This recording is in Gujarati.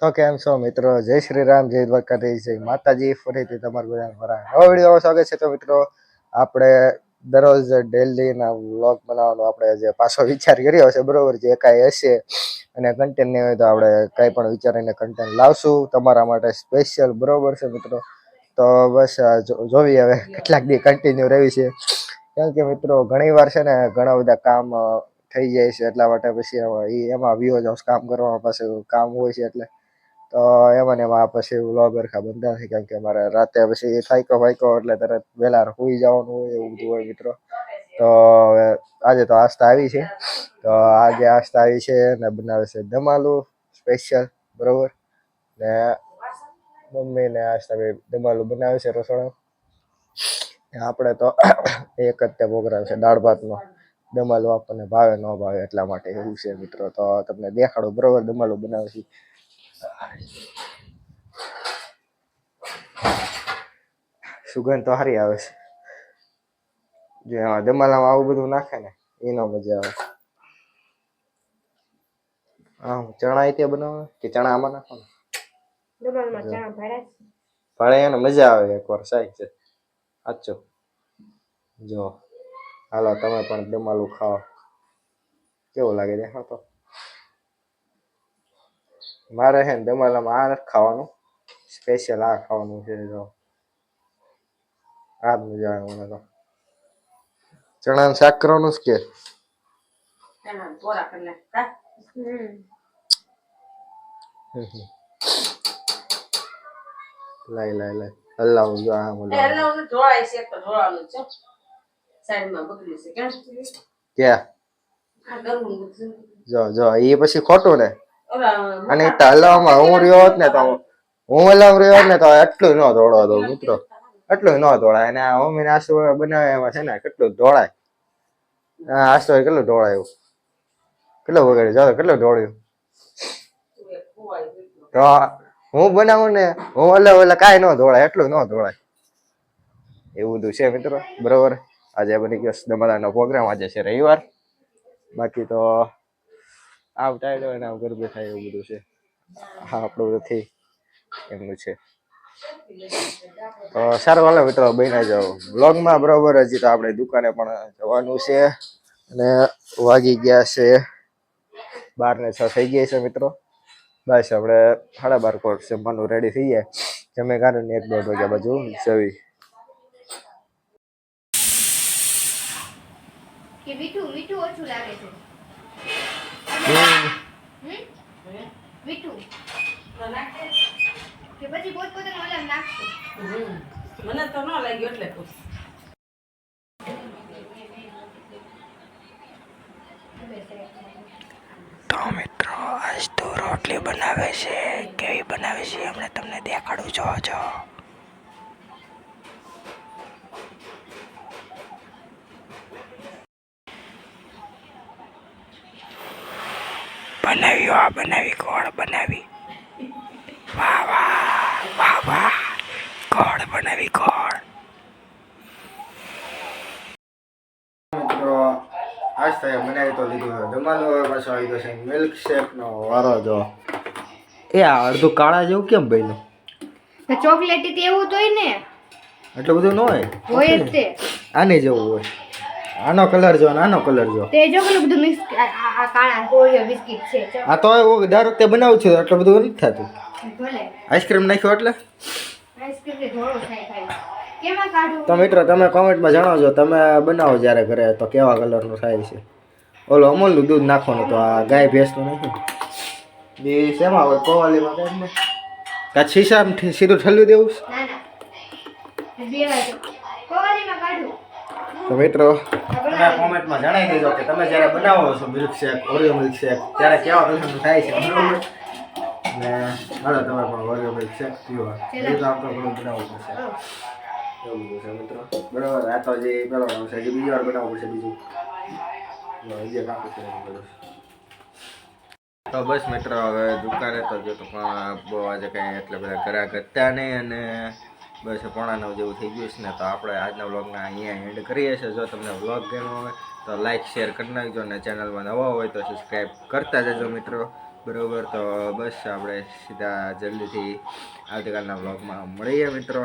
તો કેમ છો મિત્રો? જય શ્રી રામ, જય દ્વારકાધીશ, જય માતાજી. ફરીથી તમારું બધાને મારા નવા વીડિયો સ્વાગત છે. તો મિત્રો, આપણે દરરોજ ડેલીના વ્લોગ બનાવવાનો આપણે જે પાછો વિચાર કર્યો છે બરોબર, જે કાંઈ હશે અને કન્ટેન્ટ નહીં હોય તો આપણે કંઈ પણ વિચારીને કન્ટેન્ટ લાવશું. તમારા માટે સ્પેશિયલ બરોબર છે મિત્રો? તો બસ, આ જો- હવે કેટલાક દી કન્ટિન્યુ રહેવી છે. કેમ કે મિત્રો, ઘણી વાર છે ને ઘણા બધા કામ થઈ જાય છે, એટલા માટે પછી એમાં વ્યૂ જ કામ કરવામાં પાછું કામ હોય છે એટલે તો એમાં ને એમાં પછી વ્લોગ હરખા બંધ નથી કેમ કે મારે રાતે પછી થાયકો વાયકો એટલે તરત વહેલા સુઈ જવાનું હોય એવું બધું હોય મિત્રો. તો આજે તો આસ્થા આવી છે. તો આજે આસ્થા આવી છે અને બનાવે છે ધમાલુ સ્પેશિયલ બરોબર? ને મમ્મી ને આસ્થા બે ધમાલુ બનાવે છે રસોડા આપણે તો એક જ તે પ્રોગ્રામ છે, દાળ ભાતનો. દમાલું આપણને ભાવે, ન ભાવે એટલા માટે એવું છે મિત્રો. તો તમને દેખાડો, બરોબર? દમાલું બનાવે છે. સુગંધ તો સારી આવે છે. જો એમાં દમાલામાં આવું બધું નાખે ને એનો મજા આવે. હા ચણા તે બનાવે કે ચણા આમાં નાખો ને. પણ એને મજા આવે એકવાર સાહેબ છે. સાચો. જો હાલો તમે પણ દમાલું ખાઓ. કેવું લાગે દેખો તો? મારે છે ને દમાલામાં આ નથી ખાવાનું. સ્પેશિયલ આ ખાવાનું છે જો. આ જ મજા આવે મને તો. ચણાનું શાક કરવાનું છે કે. કા? લાઈ લાઈ લાઈ હલાવું જો આમ એ અલ્લાહ હલાવવાનું જોડાય છે તો ઢોળાવાનું છે. સાઈડમાં બગડ્યું છે કેમ? ક્યાં? આ કરવું જો જો એ પછી ખોટું ને? અને હલાવવામાં હું રહ્યો હોત ને તો હું હલાવ રહ્યો હોત ને તો એટલું ન દોડો મિત્રો. એટલું ન દોડાય અને આ મમ્મી આસુ બનાવે એમાં છે ને કેટલું દોડાય આ નાસ્તો કેટલું દોડાયું કેટલું વગાડ્યું? જાઓ કેટલું દોડ્યું તો હું બનાવું ને હું હલાવ એટલે કાંઈ ન દોડાય એટલું ન દોડાય એવું બધું છે મિત્રો. બરોબર? આજે બની ગયો દમદાનો પ્રોગ્રામ આજે છે રવિવાર. બાકી તો આવ ટાઈડ હોય ને આવ ગરબે થાય એવું બધું છે. હા, આપણું નથી એમનું છે. સારું, હાલો મિત્રો બહેના જાઓ બ્લોગમાં બરોબર હજી તો આપણે દુકાને પણ જવાનું છે અને વાગી ગયા છે બાર ને છ થઈ ગયા છે મિત્રો. બસ, આપણે સાડા બાર કોટ જમવાનું રેડી થઈ જાય. જમે કારણ એક દોઢ વાગ્યા બાજુ જવી. કે મીઠું મીઠું ઓછું લાગે છે? મીઠું કે પછી નાખશો. મને તો ન લાગ્યો એટલે. તો મિત્રો આજ તો રોટલી બનાવે છે. કેવી બનાવે છે હમણાં તમને દેખાડું જો જો બનાવી આ બનાવી ગોળ બનાવી. વાહ વાહ વાહ વાહ. ગોળ બનાવી ગોળ. આજ થાય બનાવી તો લીધું જમાનો જમવાનું હવે પાછો આવી ગયો છે. મિલ્ક શેક નો વારો જો. એ આ અડધું કાળા જેવું કેમ બન્યું? ચોકલેટી તેવું તો હોય ને. એટલું બધું ન હોય? હોય જ તે. આને જેવું હોય. આનો કલર જો આનો કલર જો. તે જો પેલું બધું મિક્સ આ કાળા કોળિયો બિસ્કિટ છે આ તો હું દર વખતે બનાવું છું એટલું બધું નથી થતું. ભલે. આઈસ્ક્રીમ નાખ્યો એટલે? આઈસ્ક્રીમ ને ધોળો થાય ખાલી તો મિત્રો તમે કોમેન્ટમાં જણાવજો તમે બનાવો જ્યારે ઘરે તો કેવા કલરનું થાય છે? ઓલો અમૂલનું દૂધ નાખવાનું તો આ ગાય ભેંસનું નહીં બી શેમાં હોય? કોવાલીમાં કાંઈ નહીં કાં શીશામાં સીધું ઠલ્યું દેવું ના ના. તો મિત્રો, તમે કોમેન્ટમાં જણાવી દેજો કે તમે જ્યારે બનાવો છો milk shake Oreo milk shake ત્યારે કેવા કલરનું થાય છે, બરોબર? ને હાલો તમે પણ ઓરિયો મિલ્ક શેક પીવો. એ તો આપણે ઘણું બનાવવું પડશે. એવું બધું છે મિત્રો. બરાબર, આ તો જે પેલો છે બીજી વાર બનાવવું પડશે બીજું. જો હજી છે. તો બસ મિત્રો, હવે દુકાને તો જો તો પણ બહુ આજે કંઈ એટલે બધા ગ્રાહક હતા નહીં અને બસ પોણા નવ જેવું થઈ ગયું છે ને, તો આપણે આજના વ્લોગના અહીંયા એન્ડ કરીએ છીએ. જો તમને વ્લોગ ગમ્યો હોય, તો લાઈક શેર કરી નાખજો અને ચેનલમાં નવા હોય તો સબસ્ક્રાઈબ કરતા જજો મિત્રો. બરાબર, તો બસ આપણે સીધા જલ્દીથી આવતીકાલના બ્લોગમાં મળીએ મિત્રો.